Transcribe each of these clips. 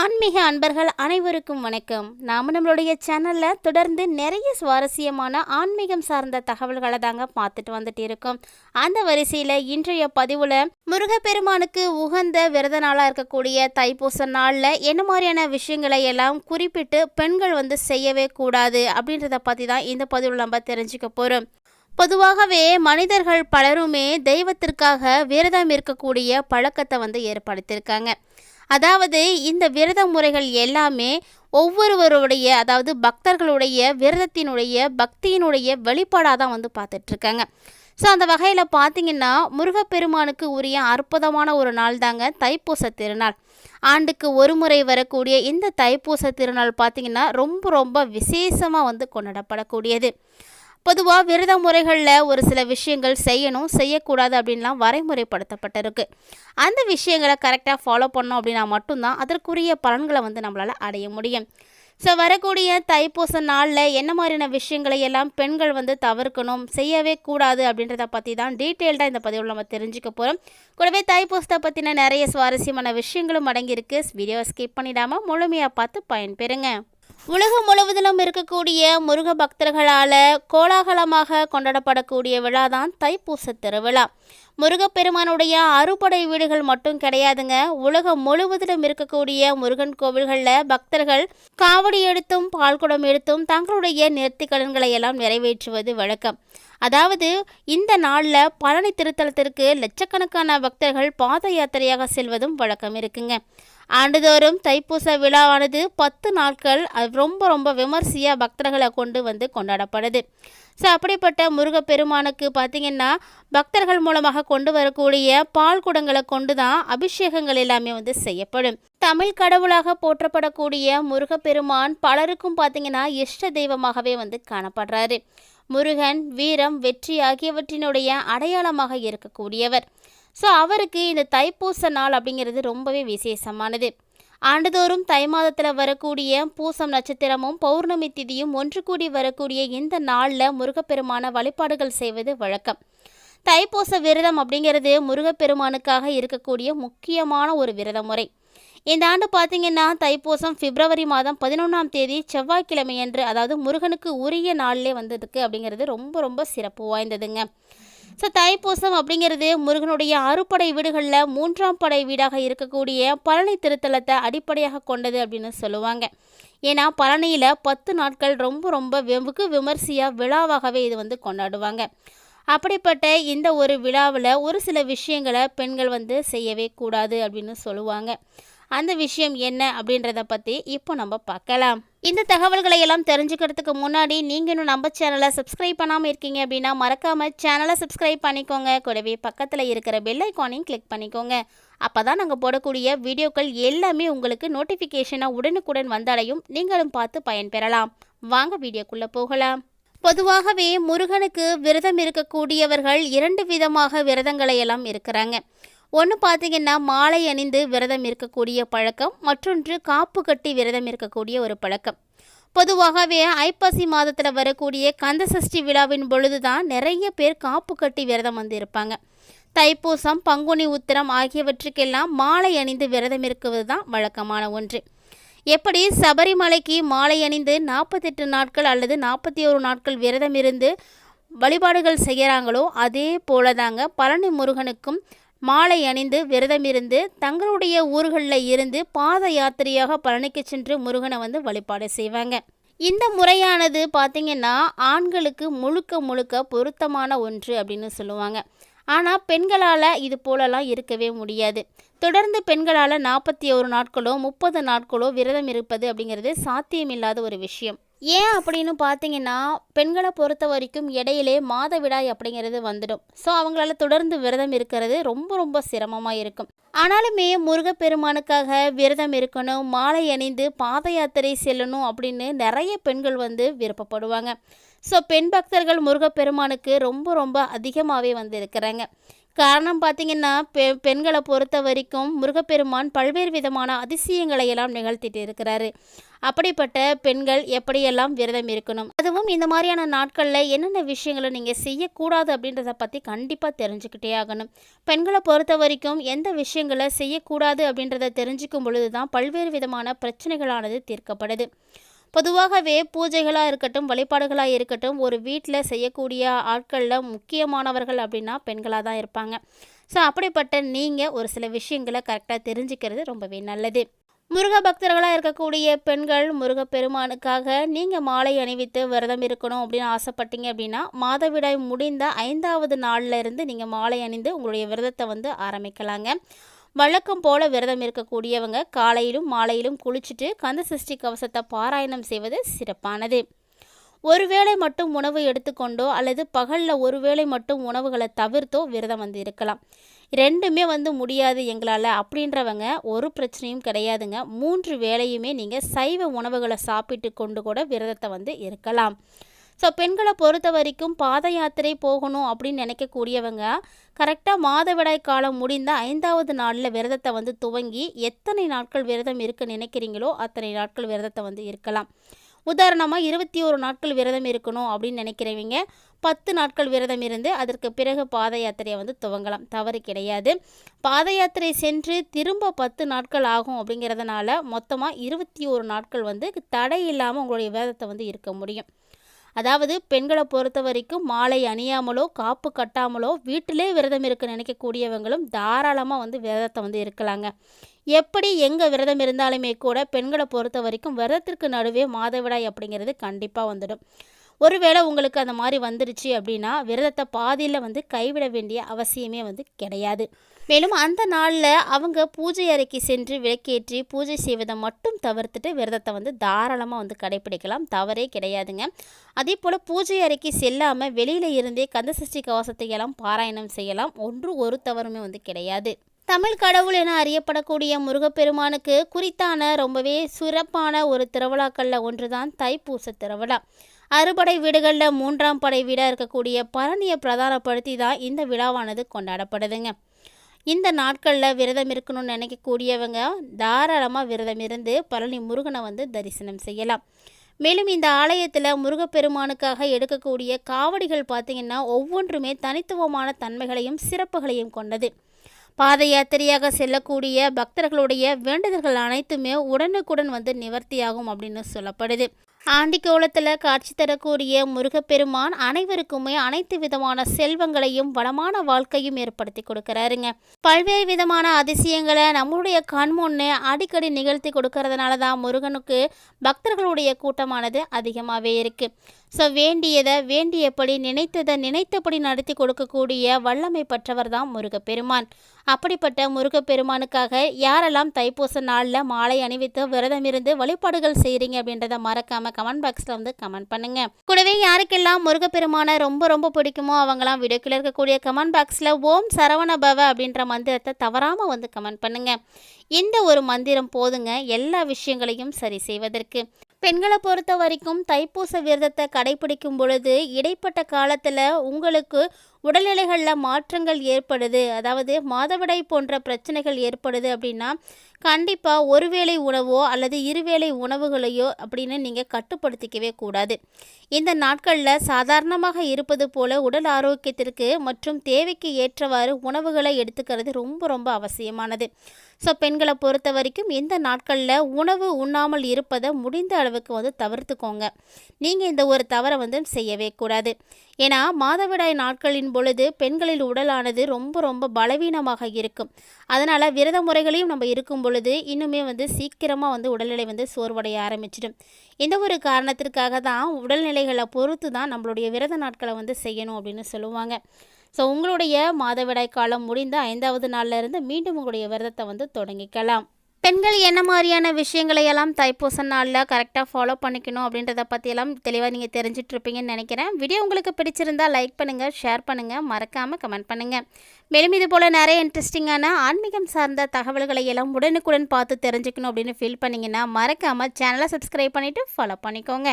ஆன்மீக அன்பர்கள் அனைவருக்கும் வணக்கம். நாம் நம்மளுடைய சேனலில் தொடர்ந்து நிறைய சுவாரஸ்யமான ஆன்மீகம் சார்ந்த தகவல்களை தாங்க பார்த்துட்டு வந்துட்டு இருக்கோம். அந்த வரிசையில் இன்றைய பதிவில் முருகப்பெருமானுக்கு உகந்த விரத நாளாக இருக்கக்கூடிய தைப்பூச நாளில் என்ன மாதிரியான விஷயங்களை எல்லாம் குறிப்பிட்டு பெண்கள் வந்து செய்யவே கூடாது அப்படின்றத பற்றி தான் இந்த பதிவில் நம்ம தெரிஞ்சுக்க போகிறோம் பொதுவாகவே மனிதர்கள் பலருமே தெய்வத்திற்காக விரதம் இருக்கக்கூடிய பழக்கத்தை வந்து ஏற்படுத்தியிருக்காங்க. அதாவது இந்த விரத முறைகள் எல்லாமே ஒவ்வொருவருடைய அதாவது பக்தர்களுடைய விரதத்தினுடைய பக்தியினுடைய வெளிப்பாடாக தான் வந்து பார்த்துட்ருக்காங்க. ஸோ அந்த வகையில் பார்த்தீங்கன்னா முருகப்பெருமானுக்கு உரிய அற்புதமான ஒரு நாள் தாங்க தைப்பூச திருநாள். ஆண்டுக்கு ஒரு முறை வரக்கூடிய இந்த தைப்பூச திருநாள் பார்த்தீங்கன்னா ரொம்ப ரொம்ப விசேஷமாக வந்து கொண்டாடப்படக்கூடியது. பொதுவாக விரத முறைகளில் ஒரு சில விஷயங்கள் செய்யணும் செய்யக்கூடாது அப்படின்லாம் வரைமுறைப்படுத்தப்பட்டிருக்கு. அந்த விஷயங்களை கரெக்டாக ஃபாலோ பண்ணோம் அப்படின்னா மட்டும்தான் அதற்குரிய பலன்களை வந்து நம்மளால் அடைய முடியும். ஸோ வரக்கூடிய தைப்பூச நாளில் என்ன மாதிரியான விஷயங்களை எல்லாம் பெண்கள் வந்து தவிர்க்கணும் செய்யவே கூடாது அப்படின்றத பற்றி தான் டீட்டெயில்டாக இந்த பதிவில் நம்ம தெரிஞ்சுக்க போகிறோம் கூடவே தைப்பூசத்தை பற்றின நிறைய சுவாரஸ்யமான விஷயங்களும் அடங்கியிருக்கு. வீடியோவை ஸ்கிப் பண்ணிடாமல் முழுமையாக பார்த்து பயன்பெறுங்க. உலகம் முழுவதிலும் இருக்கக்கூடிய முருக பக்தர்களால் கோலாகலமாக கொண்டாடப்படக்கூடிய விழா தான் தைப்பூச திருவிழா. முருகப்பெருமானுடைய அறுபடை வீடுகள் மட்டும் கிடையாதுங்க. உலகம் முழுவதிலும் இருக்கக்கூடிய முருகன் கோவில்களில் பக்தர்கள் காவடி எடுத்தும் பால்குடம் எடுத்தும் தங்களுடைய நேர்த்திக்கடன்களை எல்லாம் நிறைவேற்றுவது வழக்கம். அதாவது இந்த நாளில் பழனி திருத்தலத்திற்கு லட்சக்கணக்கான பக்தர்கள் பாத யாத்திரையாக செல்வதும் வழக்கம் இருக்குங்க. ஆண்டுதோறும் தைப்பூச விழாவானது பத்து நாட்கள் அது ரொம்ப ரொம்ப விமர்சையாக பக்தர்களை கொண்டு வந்து கொண்டாடப்படுது. ஸோ அப்படிப்பட்ட முருகப்பெருமானுக்கு பார்த்திங்கன்னா பக்தர்கள் மூலமாக கொண்டு வரக்கூடிய பால் குடங்களை கொண்டு தான் அபிஷேகங்கள் எல்லாமே வந்து செய்யப்படும். தமிழ் கடவுளாக போற்றப்படக்கூடிய முருகப்பெருமான் பலருக்கும் பார்த்திங்கன்னா இஷ்ட தெய்வமாகவே வந்து காணப்படுறாரு. முருகன் வீரம் வெற்றி ஆகியவற்றினுடைய அடையாளமாக இருக்கக்கூடியவர். ஸோ அவருக்கு இந்த தைப்பூச நாள் அப்படிங்கிறது ரொம்பவே விசேஷமானது. ஆண்டுதோறும் தை மாதத்தில் வரக்கூடிய பூசம் நட்சத்திரமும் பௌர்ணமி திதியும் ஒன்று கூடி வரக்கூடிய இந்த நாளில் முருகப்பெருமான வழிபாடுகள் செய்வது வழக்கம். தைப்பூச விரதம் அப்படிங்கிறது முருகப்பெருமானுக்காக இருக்கக்கூடிய முக்கியமான ஒரு விரத முறை இந்த ஆண்டு பார்த்தீங்கன்னா தைப்பூசம் பிப்ரவரி மாதம் பதினொன்றாம் தேதி செவ்வாய்க்கிழமை அதாவது முருகனுக்கு உரிய நாளிலே வந்ததுக்கு அப்படிங்கிறது ரொம்ப ரொம்ப சிறப்பு வாய்ந்ததுங்க. ஸோ தைப்பூசம் அப்படிங்கிறது முருகனுடைய அறுப்படை வீடுகளில் மூன்றாம் படை வீடாக இருக்கக்கூடிய பழனி திருத்தலத்தை அடிப்படையாக கொண்டது அப்படின்னு சொல்லுவாங்க. ஏன்னா பழனியில் பத்து நாட்கள் ரொம்ப ரொம்ப வெகு விமர்சையாக விழாவாகவே இது வந்து கொண்டாடுவாங்க. அப்படிப்பட்ட இந்த ஒரு விழாவில் ஒரு சில விஷயங்களை பெண்கள் வந்து செய்யவே கூடாது அப்படின்னு சொல்லுவாங்க. அந்த விஷயம் என்ன அப்படின்றத பற்றி இப்போ நம்ம பார்க்கலாம். இந்த தகவல்களை எல்லாம் தெரிஞ்சுக்கிறதுக்கு முன்னாடி நீங்கள் இன்னும் நம்ம சேனலை சப்ஸ்கிரைப் பண்ணாமல் இருக்கீங்க அப்படின்னா மறக்காமல் சேனலை சப்ஸ்கிரைப் பண்ணிக்கோங்க. கூடவே பக்கத்தில் இருக்கிற பெல் ஐக்கானையும் கிளிக் பண்ணிக்கோங்க. அப்போ தான் நாங்கள் போடக்கூடிய வீடியோக்கள் எல்லாமே உங்களுக்கு நோட்டிஃபிகேஷனாக உடனுக்குடன் வந்தடையும். நீங்களும் பார்த்து பயன்பெறலாம் வாங்க வீடியோக்குள்ளே போகலாம். பொதுவாகவே முருகனுக்கு விரதம் இருக்கக்கூடியவர்கள் இரண்டு விதமாக விரதங்களை எல்லாம் இருக்கிறாங்க. ஒன்று பார்த்தீங்கன்னா மாலை அணிந்து விரதம் இருக்கக்கூடிய பழக்கம் மற்றொன்று காப்பு கட்டி விரதம் இருக்கக்கூடிய ஒரு பழக்கம். பொதுவாகவே ஐப்பசி மாதத்தில் வரக்கூடிய கந்த சஷ்டி விழாவின் பொழுது தான் நிறைய பேர் காப்பு கட்டி விரதம் வந்து இருப்பாங்க. தைப்பூசம் பங்குனி உத்திரம் ஆகியவற்றுக்கெல்லாம் மாலை அணிந்து விரதம் இருக்குவது தான் வழக்கமான ஒன்று. எப்படி சபரிமலைக்கு மாலை அணிந்து நாற்பத்தெட்டு நாட்கள் அல்லது நாற்பத்தி ஒரு நாட்கள் விரதம் இருந்து வழிபாடுகள் செய்கிறாங்களோ அதே போல தாங்க பழனி முருகனுக்கும் மாலை அணிந்து விரதமிருந்து தங்களுடைய ஊர்களில் இருந்து பாத யாத்திரையாக பழனிக்கு சென்று முருகனை வந்து வழிபாடு செய்வாங்க. இந்த முறையானது பார்த்திங்கன்னா ஆண்களுக்கு முழுக்க முழுக்க பொருத்தமான ஒன்று அப்படின்னு சொல்லுவாங்க. ஆனால் பெண்களால் இது போலலாம் இருக்கவே முடியாது. தொடர்ந்து பெண்களால் நாற்பத்தி ஒரு நாட்களோ முப்பது நாட்களோ விரதம் இருப்பது அப்படிங்கிறது சாத்தியமில்லாத ஒரு விஷயம். ஏன் அப்படின்னு பார்த்தீங்கன்னா பெண்களை பொறுத்த வரைக்கும் இடையிலே மாதவிடாய் அப்படிங்கிறது வந்துடும். ஸோ அவங்களால தொடர்ந்து விரதம் இருக்கிறது ரொம்ப ரொம்ப சிரமமாக இருக்கும். ஆனாலுமே முருகப்பெருமானுக்காக விரதம் இருக்கணும் மாலை அணிந்து பாத யாத்திரை செல்லணும் அப்படின்னு நிறைய பெண்கள் வந்து விருப்பப்படுவாங்க. ஸோ பெண் பக்தர்கள் முருகப்பெருமானுக்கு ரொம்ப ரொம்ப அதிகமாகவே வந்திருக்கிறாங்க. காரணம் பார்த்தீங்கன்னா பெ பெண்களை பொறுத்த வரைக்கும் முருகப்பெருமான் பல்வேறு விதமான அதிசயங்களை எல்லாம் நிகழ்த்திட்டு இருக்கிறாரு. அப்படிப்பட்ட பெண்கள் எப்படியெல்லாம் விரதம் இருக்கணும்? அதுவும் இந்த மாதிரியான நாட்களில் என்னென்ன விஷயங்களை நீங்கள் செய்யக்கூடாது அப்படின்றத பற்றி கண்டிப்பாக தெரிஞ்சுக்கிட்டே ஆகணும். பெண்களை பொறுத்த வரைக்கும் எந்த விஷயங்களை செய்யக்கூடாது அப்படின்றத தெரிஞ்சுக்கும் பொழுது தான் பல்வேறு விதமான பிரச்சனைகளானது தீர்க்கப்படுது. பொதுவாகவே பூஜைகளாக இருக்கட்டும் வழிபாடுகளாக இருக்கட்டும் ஒரு வீட்டில் செய்யக்கூடிய ஆட்களில் முக்கியமானவர்கள் அப்படின்னா பெண்களாக தான் இருப்பாங்க. ஸோ அப்படிப்பட்ட நீங்கள் ஒரு சில விஷயங்களை கரெக்டாக தெரிஞ்சுக்கிறது ரொம்பவே நல்லது. முருக பக்தர்களாக இருக்கக்கூடிய பெண்கள் முருகப்பெருமானுக்காக நீங்கள் மாலை அணிவித்து விரதம் இருக்கணும் அப்படின்னு ஆசைப்பட்டீங்க அப்படின்னா மாதவிடாய் முடிந்த ஐந்தாவது நாளில் இருந்து நீங்கள் மாலை அணிந்து உங்களுடைய விரதத்தை வந்து ஆரம்பிக்கலாங்க. வழக்கம் போல விரதம் இருக்கக்கூடியவங்க காலையிலும் மாலையிலும் குளிச்சுட்டு கந்த சஷ்டி கவசத்தை பாராயணம் செய்வது சிறப்பானது. ஒருவேளை மட்டும் உணவு எடுத்துக்கொண்டோ அல்லது பகலில் ஒருவேளை மட்டும் உணவுகளை தவிர்த்தோ விரதம் வந்து இருக்கலாம். ரெண்டுமே வந்து முடியாது எங்களால் அப்படின்றவங்க ஒரு பிரச்சனையும் கிடையாதுங்க. மூன்று வேளையுமே நீங்கள் சைவ உணவுகளை சாப்பிட்டு கொண்டு கூட விரதத்தை வந்து இருக்கலாம். ஸோ பெண்களை பொறுத்த வரைக்கும் பாத யாத்திரை போகணும் அப்படின்னு நினைக்கக்கூடியவங்க கரெக்டாக மாதவிடாய் காலம் முடிந்த ஐந்தாவது நாளில் விரதத்தை வந்து துவங்கி எத்தனை நாட்கள் விரதம் இருக்க நினைக்கிறீங்களோ அத்தனை நாட்கள் விரதத்தை வந்து இருக்கலாம். உதாரணமாக இருபத்தி ஒரு நாட்கள் விரதம் இருக்கணும் அப்படின்னு நினைக்கிறவங்க பத்து நாட்கள் விரதம் இருந்து அதற்கு பிறகு பாத யாத்திரையை வந்து துவங்கலாம். தவறு கிடையாது. பாத யாத்திரை சென்று திரும்ப பத்து நாட்கள் ஆகும் அப்படிங்கிறதுனால மொத்தமாக இருபத்தி ஒரு நாட்கள் வந்து தடை இல்லாமல் உங்களுடைய விரதத்தை வந்து இருக்க முடியும். அதாவது பெண்களை பொறுத்த வரைக்கும் மாலை அணியாமலோ காப்பு கட்டாமலோ வீட்டிலே விரதம் இருக்க நினைக்கக்கூடியவங்களும் தாராளமாக வந்து விரதத்தை வந்து இருக்கலாங்க. எப்படி எங்கே விரதம் இருந்தாலுமே கூட பெண்களை பொறுத்த வரைக்கும் விரதத்திற்கு நடுவே மாதவிடாய் அப்படிங்கிறது கண்டிப்பாக வந்துடும். ஒருவேளை உங்களுக்கு அந்த மாதிரி வந்துருச்சு அப்படின்னா விரதத்தை பாதியில் வந்து கைவிட வேண்டிய அவசியமே வந்து கிடையாது. மேலும் அந்த நாளில் அவங்க பூஜை அறைக்கு சென்று விளக்கேற்றி பூஜை செய்வதை மட்டும் தவிர்த்துட்டு விரதத்தை வந்து தாராளமாக வந்து கடைபிடிக்கலாம். தவறே கிடையாதுங்க. அதே போல் பூஜை அறைக்கு செல்லாமல் வெளியில் இருந்தே கந்தசஷ்டி கவசத்தை எல்லாம் பாராயணம் செய்யலாம். ஒன்று ஒரு தவறுமே வந்து கிடையாது. தமிழ் கடவுள் என அறியப்படக்கூடிய முருகப்பெருமானுக்கு குறித்தான ரொம்பவே சிறப்பான ஒரு திருவிழாக்களில் ஒன்று தான் தைப்பூச திருவிழா. அறுபடை வீடுகளில் மூன்றாம் படை வீடாக இருக்கக்கூடிய பழனியை பிரதானப்படுத்தி தான் இந்த விழாவானது கொண்டாடப்படுதுங்க. இந்த நாட்களில் விரதம் இருக்கணும்னு நினைக்கக்கூடியவங்க தாராளமாக விரதம் இருந்து பழனி முருகனை வந்து தரிசனம் செய்யலாம். மேலும் இந்த ஆலயத்தில் முருகப்பெருமானுக்காக எடுக்கக்கூடிய காவடிகள் பார்த்திங்கன்னா ஒவ்வொன்றுமே தனித்துவமான தன்மைகளையும் சிறப்புகளையும் கொண்டது. பாத யாத்திரையாக செல்லக்கூடிய பக்தர்களுடைய வேண்டுதல்கள் அனைத்துமே உடனுக்குடன் வந்து நிவர்த்தியாகும் அப்படின்னு சொல்லப்படுது. ஆண்டிக்கோலத்தில் காட்சி தரக்கூடிய முருகப்பெருமான் அனைவருக்குமே அனைத்து விதமான செல்வங்களையும் வளமான வாழ்க்கையும் ஏற்படுத்தி கொடுக்குறாருங்க. பல்வேறு விதமான அதிசயங்களை நம்மளுடைய கண் முன்னே அடிக்கடி நிகழ்த்தி கொடுக்கறதுனால தான் முருகனுக்கு பக்தர்களுடைய கூட்டமானது அதிகமாகவே இருக்குது ஸோ வேண்டியதை வேண்டியபடி நினைத்ததை நினைத்தபடி நடத்தி கொடுக்கக்கூடிய வல்லமை பெற்றவர் தான் முருகப்பெருமான். அப்படிப்பட்ட முருகப்பெருமானுக்காக யாரெல்லாம் தைப்பூச நாளில் மாலை அணிவித்து விரதம் இருந்து வழிபாடுகள் செய்கிறீங்க அப்படின்றத மறக்காம கமெண்ட் பாக்ஸில் வந்து கமெண்ட் பண்ணுங்க. கூடவே யாருக்கெல்லாம் முருகப்பெருமானை ரொம்ப ரொம்ப பிடிக்குமோ அவங்களாம் வீடியோக்கில் இருக்கக்கூடிய கமெண்ட் பாக்ஸில் ஓம் சரவண பவ அப்படின்ற மந்திரத்தை தவறாமல் வந்து கமெண்ட் பண்ணுங்க. இந்த ஒரு மந்திரம் போதுங்க? எல்லா விஷயங்களையும் சரி செய்வதற்கு. பெண்களை பொறுத்த வரைக்கும் தைப்பூச விரதத்தை கடைபிடிக்கும் பொழுது இடைப்பட்ட காலத்தில் உங்களுக்கு உடல்நிலைகளில் மாற்றங்கள் ஏற்படுது. அதாவது மாதவிடாய் போன்ற பிரச்சனைகள் ஏற்படுது அப்படின்னா கண்டிப்பாக ஒருவேளை உணவோ அல்லது இருவேளை உணவுகளையோ அப்படின்னு நீங்கள் கட்டுப்படுத்திக்கவே கூடாது. இந்த நாட்களில் சாதாரணமாக இருப்பது போல உடல் ஆரோக்கியத்திற்கு மற்றும் தேவைக்கு ஏற்றவாறு உணவுகளை எடுத்துக்கிறது ரொம்ப ரொம்ப அவசியமானது. ஸோ பெண்களை பொறுத்த வரைக்கும் இந்த நாட்களில் உணவு உண்ணாமல் இருப்பதை முடிந்த அளவுக்கு வந்து தவிர்த்துக்கோங்க. நீங்கள் இந்த ஒரு தவறை வந்து செய்யவே கூடாது. ஏன்னா மாதவிடாய் நாட்களின் பொழுது பெண்களின் உடலானது ரொம்ப ரொம்ப பலவீனமாக இருக்கும். அதனால் விரத முறைகளையும் நம்ம இருக்கும் பொழுது இன்னுமே வந்து சீக்கிரமாக வந்து உடல்நிலை வந்து சோர்வடைய ஆரம்பிச்சிடும். இந்த ஒரு காரணத்திற்காக தான் உடல்நிலைகளை பொறுத்து தான் நம்மளுடைய விரத நாட்களை வந்து செய்யணும் அப்படின்னு சொல்லுவாங்க. ஸோ உங்களுடைய மாதவிடாய் காலம் முடிந்த ஐந்தாவது நாளில் இருந்து மீண்டும் உங்களுடைய விரதத்தை வந்து தொடங்கிக்கலாம். பெண்கள் என்ன மாதிரியான விஷயங்களை எல்லாம் தைப்பூச நாளில் கரெக்டாக ஃபாலோ பண்ணிக்கணும் அப்படின்றத பற்றியெல்லாம் தெளிவாக நீங்கள் தெரிஞ்சிட்ருப்பீங்கன்னு நினைக்கிறேன். வீடியோ உங்களுக்கு பிடிச்சிருந்தால் லைக் பண்ணுங்கள் ஷேர் பண்ணுங்கள் மறக்காமல் கமெண்ட் பண்ணுங்கள் மேலும் இது போல் நிறைய இன்ட்ரெஸ்டிங்கான ஆன்மீகம் சார்ந்த தகவல்களை எல்லாம் உடனுக்குடன் பார்த்து தெரிஞ்சுக்கணும் அப்படின்னு ஃபீல் பண்ணிங்கன்னா மறக்காமல் சேனலை சப்ஸ்கிரைப் பண்ணிவிட்டு ஃபாலோ பண்ணிக்கோங்க.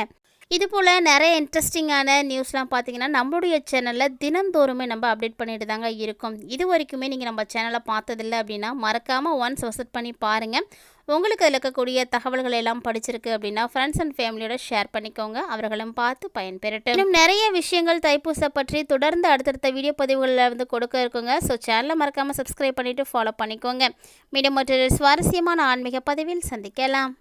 இது போல் நிறைய இன்ட்ரெஸ்டிங்கான நியூஸ்லாம் பார்த்தீங்கன்னா நம்மளுடைய சேனலில் தினந்தோறுமே நம்ம அப்டேட் பண்ணிட்டு தாங்க இருக்கும். இது வரைக்குமே நீங்கள் நம்ம சேனலை பார்த்ததில்ல அப்படின்னா மறக்காமல் ஒன்ஸ் விசிட் பண்ணி பாருங்கள் உங்களுக்கு அதில் இருக்கக்கூடிய தகவல்கள் எல்லாம் படிச்சிருக்கு அப்படின்னா ஃப்ரெண்ட்ஸ் அண்ட் ஃபேமிலியோட ஷேர் பண்ணிக்கோங்க. அவர்களும் பார்த்து பயன்பெறட்டும். இன்னும் நிறைய விஷயங்கள் தைப்பூசை பற்றி தொடர்ந்து அடுத்தடுத்த வீடியோ பதிவுகளில் வந்து கொடுக்க இருக்குங்க. ஸோ சேனலை மறக்காமல் சப்ஸ்கிரைப் பண்ணிவிட்டு ஃபாலோ பண்ணிக்கோங்க. மீண்டும் மற்றொரு சுவாரஸ்யமான ஆன்மீக பதிவில் சந்திக்கலாம்.